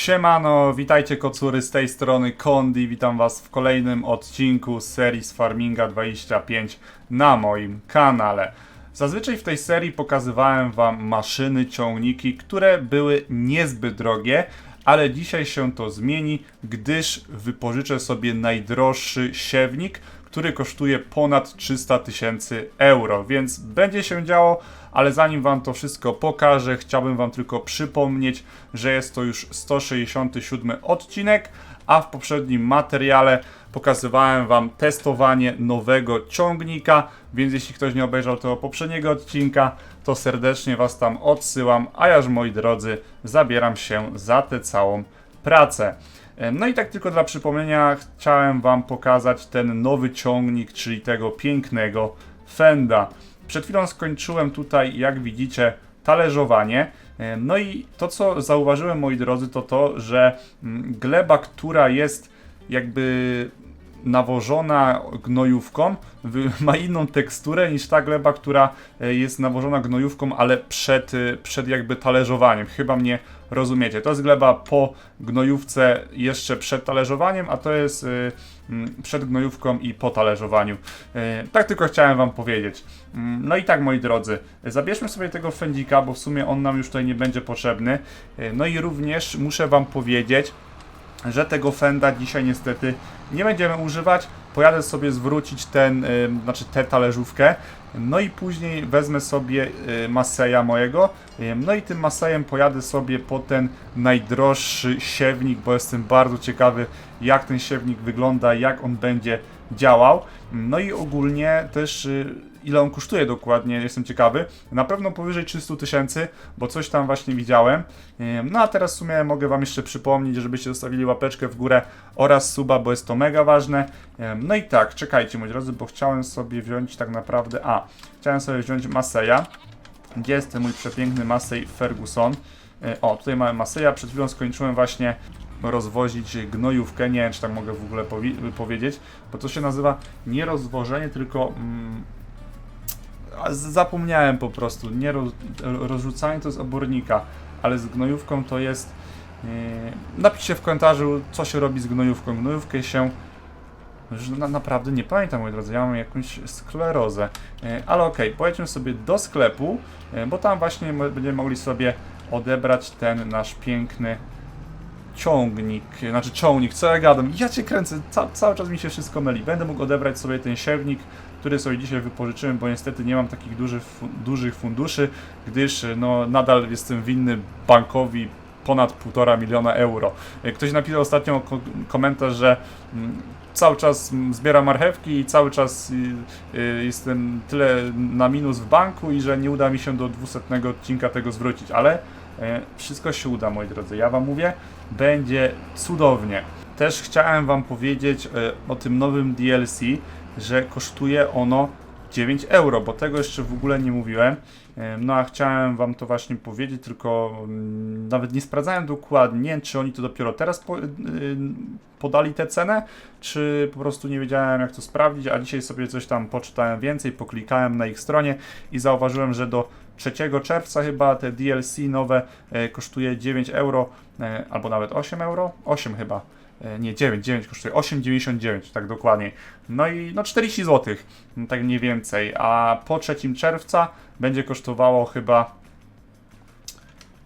Siemano, witajcie kocury z tej strony Kondi, witam was w kolejnym odcinku z serii z Farminga 25 na moim kanale. Zazwyczaj w tej serii pokazywałem wam maszyny, ciągniki, które były niezbyt drogie, ale dzisiaj się to zmieni, gdyż wypożyczę sobie najdroższy siewnik, który kosztuje ponad 300 tysięcy euro, więc będzie się działo, ale zanim Wam to wszystko pokażę, chciałbym Wam tylko przypomnieć, że jest to już 167 odcinek, a w poprzednim materiale pokazywałem Wam testowanie nowego ciągnika, więc jeśli ktoś nie obejrzał tego poprzedniego odcinka, to serdecznie Was tam odsyłam, a ja już moi drodzy zabieram się za tę całą pracę. No i tak tylko dla przypomnienia chciałem Wam pokazać ten nowy ciągnik, czyli tego pięknego Fenda. Przed chwilą skończyłem tutaj, jak widzicie, talerzowanie. No i to, co zauważyłem, moi drodzy, to to, że mm, gleba, która jest jakby nawożona gnojówką, ma inną teksturę niż ta gleba, która e, jest nawożona gnojówką, ale przed, e, przed jakby talerzowaniem. Chyba mnie rozumiecie. To jest gleba po gnojówce jeszcze przed talerzowaniem, a to jest y, mm, przed gnojówką i po talerzowaniu. Tak tylko chciałem wam powiedzieć. Mm, No i tak, moi drodzy, zabierzmy sobie tego fendika, bo w sumie on nam już tutaj nie będzie potrzebny. No i również muszę wam powiedzieć, że tego fenda dzisiaj niestety nie będziemy używać. Pojadę sobie zwrócić ten, y, znaczy tę talerzówkę. No i później wezmę sobie y, Maseja mojego. Y, no i tym Masejem pojadę sobie po ten najdroższy siewnik, bo jestem bardzo ciekawy jak ten siewnik wygląda, jak on będzie działał. No i ogólnie też y, ile on kosztuje dokładnie, jestem ciekawy. Na pewno powyżej 300 tysięcy, bo coś tam właśnie widziałem. No a teraz w sumie mogę Wam jeszcze przypomnieć, żebyście zostawili łapeczkę w górę oraz suba, bo jest to mega ważne. No i tak, czekajcie moi drodzy, bo chciałem sobie wziąć tak naprawdę, a, chciałem sobie wziąć Maseja. Gdzie jest ten mój przepiękny Masej Ferguson? Y, O, tutaj mamy Maseja, przed chwilą skończyłem właśnie rozwozić gnojówkę, nie wiem czy tak mogę w ogóle powi- powiedzieć, bo to się nazywa nie rozwożenie, tylko mm, zapomniałem po prostu, nie roz, rozrzucanie to jest obornika, ale z gnojówką to jest yy, napiszcie w komentarzu co się robi z gnojówką, gnojówkę się już na, naprawdę nie pamiętam moi drodzy, ja mam jakąś sklerozę, yy, ale okej, pojedźmy sobie do sklepu, yy, bo tam właśnie będziemy mogli sobie odebrać ten nasz piękny ciągnik, znaczy ciągnik, co ja gadam, ja cię kręcę, ca cały czas mi się wszystko myli. Będę mógł odebrać sobie ten siewnik, który sobie dzisiaj wypożyczyłem, bo niestety nie mam takich dużych, dużych funduszy, gdyż no, nadal jestem winny bankowi ponad 1,5 miliona euro. E, Ktoś napisał ostatnio ko komentarz, że mm, cały czas zbieram marchewki i cały czas y, y, jestem tyle na minus w banku i że nie uda mi się do 200 odcinka tego zwrócić, ale e, wszystko się uda, moi drodzy. Ja wam mówię, będzie cudownie. Też chciałem wam powiedzieć e, o tym nowym DLC, że kosztuje ono 9 euro, bo tego jeszcze w ogóle nie mówiłem. No a chciałem wam to właśnie powiedzieć, tylko mm, nawet nie sprawdzałem dokładnie, czy oni to dopiero teraz y, podali tę cenę, czy po prostu nie wiedziałem jak to sprawdzić, a dzisiaj sobie coś tam poczytałem więcej, poklikałem na ich stronie i zauważyłem, że do 3 czerwca chyba te DLC nowe e, kosztuje 9 euro, e, albo nawet 8 euro, 8 chyba. E, Nie, 9, 9 kosztuje 8,99, tak dokładnie. No i no 40 zł, tak mniej więcej. A po 3 czerwca będzie kosztowało chyba.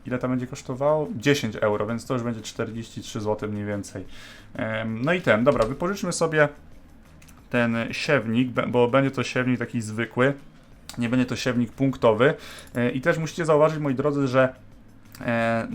Ile to będzie kosztowało? 10 euro, więc to już będzie 43 zł mniej więcej. No i ten, dobra, wypożyczmy sobie ten siewnik, bo będzie to siewnik taki zwykły. Nie będzie to siewnik punktowy. E, I też musicie zauważyć, moi drodzy, że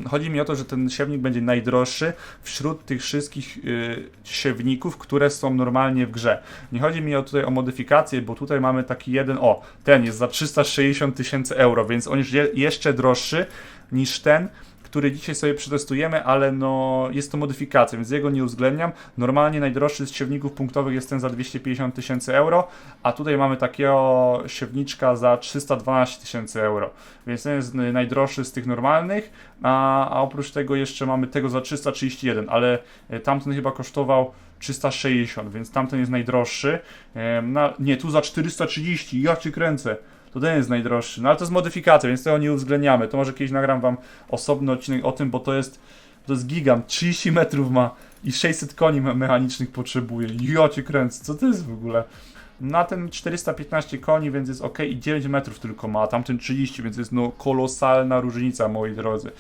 chodzi mi o to, że ten siewnik będzie najdroższy wśród tych wszystkich y, siewników, które są normalnie w grze. Nie chodzi mi o tutaj o modyfikację, bo tutaj mamy taki jeden, o, ten jest za 360 tysięcy euro, więc on jest je, jeszcze droższy niż ten, który dzisiaj sobie przetestujemy, ale no jest to modyfikacja, więc jego nie uwzględniam. Normalnie najdroższy z siewników punktowych jest ten za 250 tysięcy euro, a tutaj mamy takiego siewniczka za 312 tysięcy euro, więc ten jest najdroższy z tych normalnych, a, a oprócz tego jeszcze mamy tego za 331, ale y, tamten chyba kosztował 360, więc tamten jest najdroższy. Em, Na, nie, tu za 430, ja cię kręcę. To ten jest najdroższy, no ale to jest modyfikacja, więc tego nie uwzględniamy. To może kiedyś nagram wam osobny odcinek o tym, bo to jest To jest gigant, 30 metrów ma i 600 koni me- mechanicznych potrzebuje. Ja cię kręcę, co to jest w ogóle? Na ten 415 koni, więc jest ok i 9 metrów tylko ma, a tamten 30, więc jest no kolosalna różnica, moi drodzy.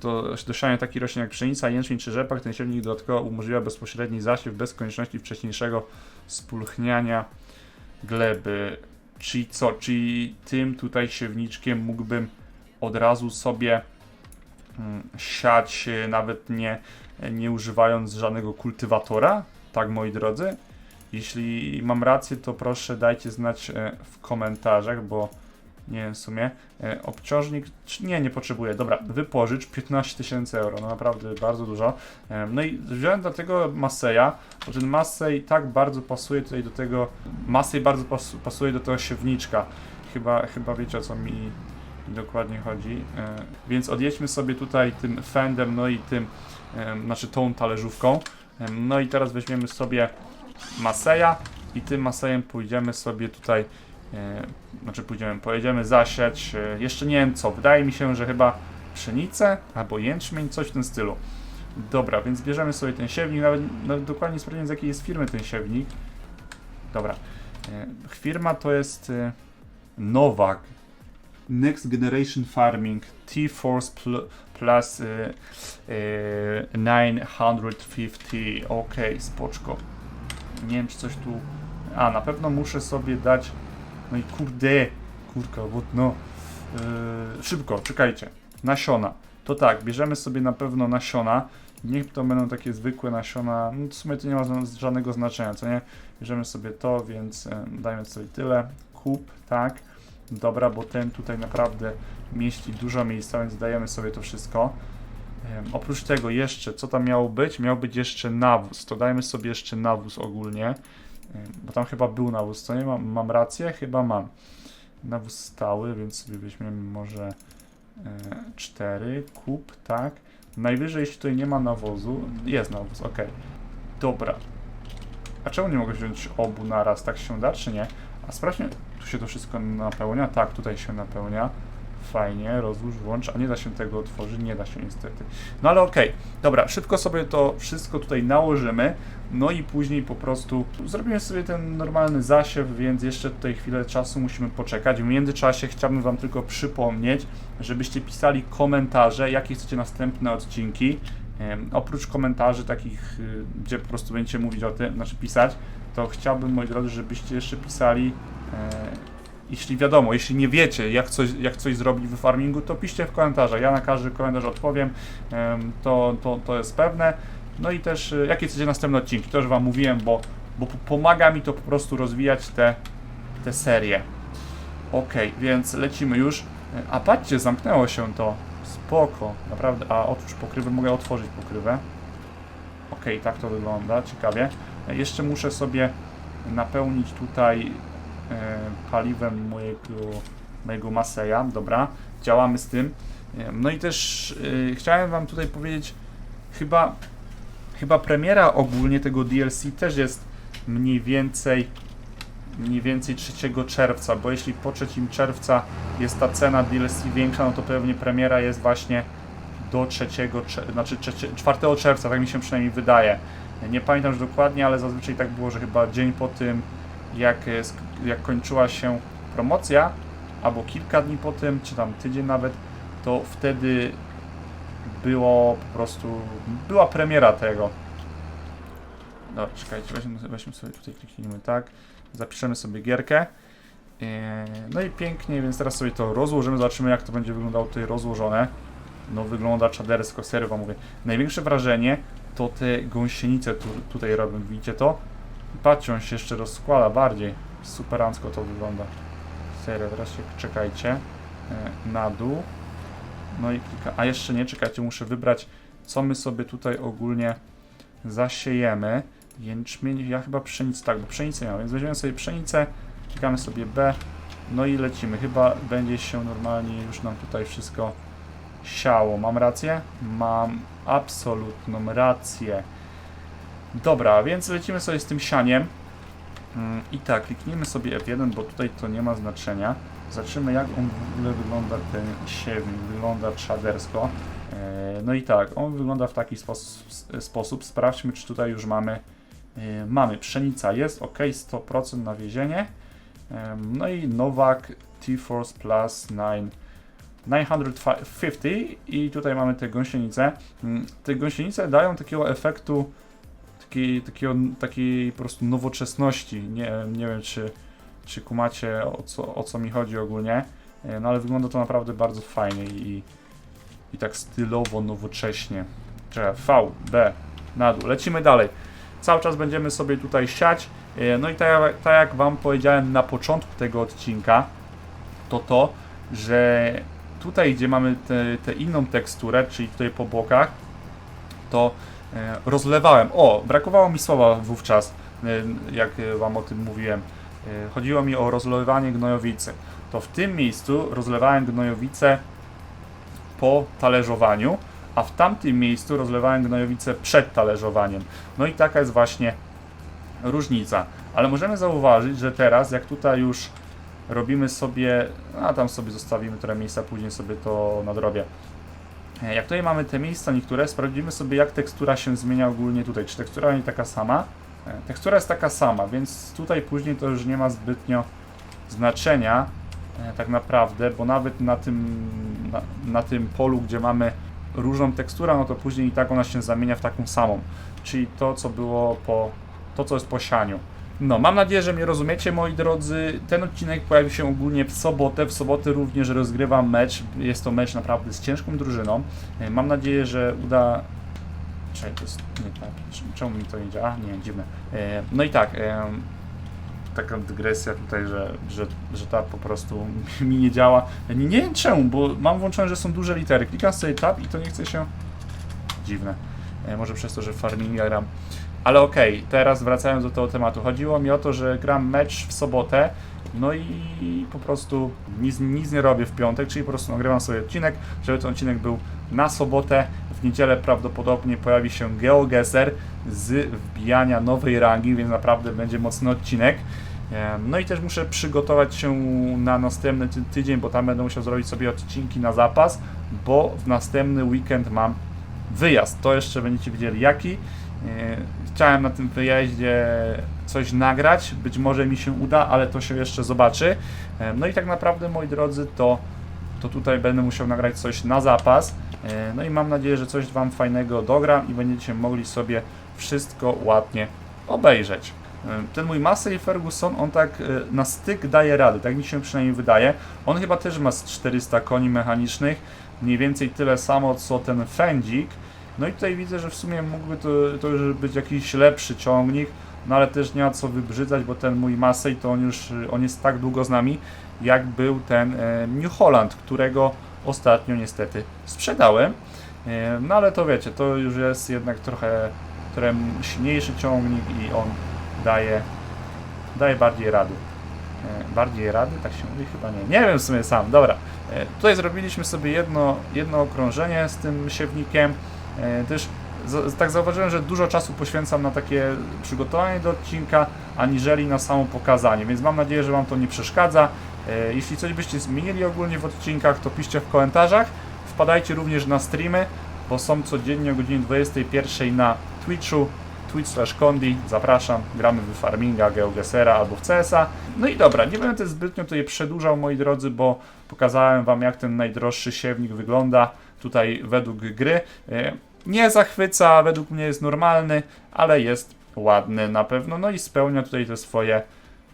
To do siania taki roślin jak pszenica, jęczmień czy rzepak, ten siewnik dodatkowo umożliwia bezpośredni zasiew bez konieczności wcześniejszego spulchniania gleby. Czyli co? Czyli tym tutaj siewniczkiem mógłbym od razu sobie mm, siać, e, nawet nie, nie używając żadnego kultywatora? Tak, moi drodzy? Jeśli mam rację, to proszę dajcie znać e, w komentarzach, bo nie wiem w sumie. E, Obciążnik, nie, nie potrzebuję. Dobra, wypożycz 15 tysięcy euro, no naprawdę bardzo dużo. E, No i wziąłem dlatego Maseja, bo ten Masej tak bardzo pasuje tutaj do tego, Masej bardzo pas, pasuje do tego siewniczka. Chyba, chyba wiecie o co mi dokładnie chodzi. E, Więc odjedźmy sobie tutaj tym fendem, no i tym, e, znaczy tą talerzówką. E, No i teraz weźmiemy sobie Maseja i tym Masejem pójdziemy sobie tutaj, znaczy pójdziemy, pojedziemy zasiać, e, jeszcze nie wiem co, wydaje mi się, że chyba pszenicę albo jęczmień, coś w tym stylu. Dobra, więc bierzemy sobie ten siewnik, nawet, nawet dokładnie nie sprawdziłem z jakiej jest firmy ten siewnik. Dobra, e, firma to jest e, Nowak, Next Generation Farming, T-Force pl plus e, e, 950, ok, spoczko. Nie wiem, czy coś tu. A, na pewno muszę sobie dać. No i kurde, kurka, bo no. Yy, szybko, czekajcie. Nasiona. To tak, bierzemy sobie na pewno nasiona. Niech to będą takie zwykłe nasiona. No w sumie to nie ma żadnego znaczenia, co nie? Bierzemy sobie to, więc e, dajmy sobie tyle. Kup, tak. Dobra, bo ten tutaj naprawdę mieści dużo miejsca, więc dajemy sobie to wszystko. Em, oprócz tego jeszcze, co tam miało być? Miał być jeszcze nawóz. To dajmy sobie jeszcze nawóz ogólnie. Em, bo tam chyba był nawóz, co nie? Mam, mam rację? Chyba mam. Nawóz stały, więc sobie weźmiemy może e, 4. Kup, tak. Najwyżej, jeśli tutaj nie ma nawozu. Jest nawóz, ok. Dobra. A czemu nie mogę wziąć obu naraz? Tak się da, czy nie? A sprawdźmy, tu się to wszystko napełnia? Tak, tutaj się napełnia. Fajnie, rozłóż, włącz, a nie da się tego otworzyć, nie da się niestety. No ale okej, dobra, szybko sobie to wszystko tutaj nałożymy, no i później po prostu zrobimy sobie ten normalny zasiew, więc jeszcze tutaj chwilę czasu musimy poczekać. W międzyczasie chciałbym Wam tylko przypomnieć, żebyście pisali komentarze, jakie chcecie następne odcinki. Oprócz komentarzy takich, y, gdzie po prostu będziecie mówić o tym, znaczy pisać, to chciałbym, moi drodzy, żebyście jeszcze pisali e, jeśli wiadomo, jeśli nie wiecie, jak coś, jak coś zrobić w farmingu, to piszcie w komentarzach. Ja na każdy komentarz odpowiem, em, to, to, to jest pewne. No i też, e, jakie chcecie następne odcinki, to już Wam mówiłem, bo, bo pomaga mi to po prostu rozwijać te, te serie. Ok, więc lecimy już. E, A patrzcie, zamknęło się to. Spoko, naprawdę. A otwórz pokrywę, mogę otworzyć pokrywę. Ok, tak to wygląda, ciekawie. E, Jeszcze muszę sobie napełnić tutaj paliwem mojego, mojego Maseja, dobra, działamy z tym. E, No i też e, chciałem Wam tutaj powiedzieć, chyba, chyba premiera ogólnie tego DLC też jest mniej więcej mniej więcej 3 czerwca, bo jeśli po 3 czerwca jest ta cena DLC większa, no to pewnie premiera jest właśnie do 3, czer- znaczy 3, 4 czerwca, tak mi się przynajmniej wydaje. Nie pamiętam już dokładnie, ale zazwyczaj tak było, że chyba dzień po tym, jak, e, jak kończyła się promocja, albo kilka dni po tym, czy tam tydzień nawet, to wtedy było po prostu, była premiera tego. Dobra, czekajcie, weźmy, weźmy sobie tutaj, kliknijmy tak, zapiszemy sobie gierkę. Eee, No i pięknie, więc teraz sobie to rozłożymy, zobaczymy jak to będzie wyglądało tutaj rozłożone. No wygląda czadersko, serio mówię. Największe wrażenie to te gąsienice tu, tutaj robią, widzicie to? Patrzcie, on się jeszcze rozkłada bardziej. Superancko to wygląda. Serio, teraz się czekajcie. E, Na dół. No i klika. A jeszcze nie, czekajcie, muszę wybrać, co my sobie tutaj ogólnie zasiejemy. Jęczmień, ja chyba pszenicę, tak, bo pszenicę miałem, więc weźmiemy sobie pszenicę, klikamy sobie B, no i lecimy. Chyba będzie się normalnie już nam tutaj wszystko siało. Mam rację? Mam absolutną rację. Dobra, więc lecimy sobie z tym sianiem. Mm, I tak, kliknijmy sobie F1, bo tutaj to nie ma znaczenia. Zobaczymy jak on w ogóle wygląda ten siewnik. Wygląda czadersko. E, No i tak, on wygląda w taki spos- s- sposób. Sprawdźmy, czy tutaj już mamy. e, Mamy pszenica, jest ok, 100% nawiezienie. Em, No i Nowak T-Force Plus 9 950 i tutaj mamy te gąsienice. Mm, Te gąsienice dają takiego efektu takiej, takiego, takiej po prostu nowoczesności. Nie, nie wiem, czy, czy kumacie o co, o co mi chodzi ogólnie, e, no ale wygląda to naprawdę bardzo fajnie i, i tak stylowo, nowocześnie. V, B, na dół. Lecimy dalej. Cały czas będziemy sobie tutaj siać. E, No i tak, tak jak Wam powiedziałem na początku tego odcinka, to to, że tutaj, gdzie mamy tę inną teksturę, czyli tutaj po bokach, to rozlewałem. O, brakowało mi słowa wówczas, e, jak e, Wam o tym mówiłem. E, Chodziło mi o rozlewanie gnojowicy. To w tym miejscu rozlewałem gnojowice po talerzowaniu, a w tamtym miejscu rozlewałem gnojowice przed talerzowaniem. No i taka jest właśnie różnica. Ale możemy zauważyć, że teraz, jak tutaj już robimy sobie, a tam sobie zostawimy trochę miejsca, później sobie to nadrobię. E, Jak tutaj mamy te miejsca niektóre, sprawdzimy sobie jak tekstura się zmienia ogólnie tutaj. Czy tekstura nie taka sama? E, Tekstura jest taka sama, więc tutaj później to już nie ma zbytnio znaczenia e, tak naprawdę, bo nawet na tym, na, na tym polu, gdzie mamy różną teksturę, no to później i tak ona się zamienia w taką samą. Czyli to, co było po, to, co jest po sianiu. No, mam nadzieję, że mnie rozumiecie, moi drodzy. Ten odcinek pojawi się ogólnie w sobotę. W sobotę również rozgrywam mecz. Jest to mecz naprawdę z ciężką drużyną. E, Mam nadzieję, że uda. Czekaj, to jest nie tak. Czemu mi to nie działa? Nie, dziwne. E, No i tak. Taka dygresja tutaj, że, że, że ta po prostu mi nie działa. Nie, nie wiem czemu, bo mam włączone, że są duże litery. Klikam sobie tab i to nie chce się. Dziwne. E, Może przez to, że farminga gram. Ale okej, teraz wracając do tego tematu. Chodziło mi o to, że gram mecz w sobotę, no i po prostu nic, nic nie robię w piątek, czyli po prostu nagrywam sobie odcinek, żeby ten odcinek był na sobotę. W niedzielę prawdopodobnie pojawi się GeoGuessr z wbijania nowej rangi, więc naprawdę będzie mocny odcinek. No i też muszę przygotować się na następny ty tydzień, bo tam będę musiał zrobić sobie odcinki na zapas, bo w następny weekend mam wyjazd. To jeszcze będziecie wiedzieli jaki. E, Chciałem na tym wyjeździe coś nagrać, być może mi się uda, ale to się jeszcze zobaczy. E, No i tak naprawdę, moi drodzy, to, to tutaj będę musiał nagrać coś na zapas. E, No i mam nadzieję, że coś Wam fajnego dogram i będziecie mogli sobie wszystko ładnie obejrzeć. E, Ten mój Massey Ferguson, on tak na styk daje radę, tak mi się przynajmniej wydaje. On chyba też ma z 400 koni mechanicznych, mniej więcej tyle samo co ten Fendzik. No i tutaj widzę, że w sumie mógłby to, to już być jakiś lepszy ciągnik, no ale też nie ma co wybrzydzać, bo ten mój Massey to on już on jest tak długo z nami, jak był ten e, New Holland, którego ostatnio niestety sprzedałem. E, no ale to wiecie, to już jest jednak trochę, trochę silniejszy ciągnik i on daje, daje bardziej rady. E, bardziej rady, tak się mówi? Chyba nie. Nie wiem w sumie sam, dobra. Tutaj zrobiliśmy sobie jedno, jedno okrążenie z tym siewnikiem. E, też tak zauważyłem, że dużo czasu poświęcam na takie przygotowanie do odcinka, aniżeli na samo pokazanie, więc mam nadzieję, że Wam to nie przeszkadza. E, jeśli coś byście zmienili ogólnie w odcinkach, to piszcie w komentarzach. Wpadajcie również na streamy, bo są codziennie o godzinie 21 na Twitchu, Twitch slash Kondi, zapraszam, gramy w Farminga, GeoGuessera albo w CS-a. No i dobra, nie będę zbytnio tutaj przedłużał, moi drodzy, bo pokazałem Wam, jak ten najdroższy siewnik wygląda tutaj według gry. Nie zachwyca, według mnie jest normalny, ale jest ładny na pewno, no i spełnia tutaj te swoje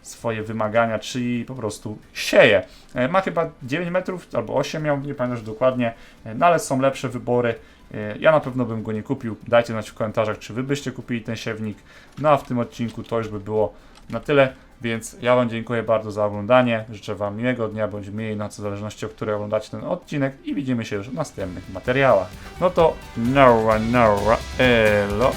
swoje wymagania, czyli po prostu sieje. E, Ma chyba 9 metrów albo 8 miał, nie pamiętam już dokładnie, e, no ale są lepsze wybory. E, Ja na pewno bym go nie kupił. Dajcie znać w komentarzach, czy wy byście kupili ten siewnik. No a w tym odcinku to już by było na tyle, więc ja wam dziękuję bardzo za oglądanie. Życzę wam miłego dnia bądź mniej nocy, w zależności o której oglądacie ten odcinek i widzimy się już w następnych materiałach. No to no, no, elo.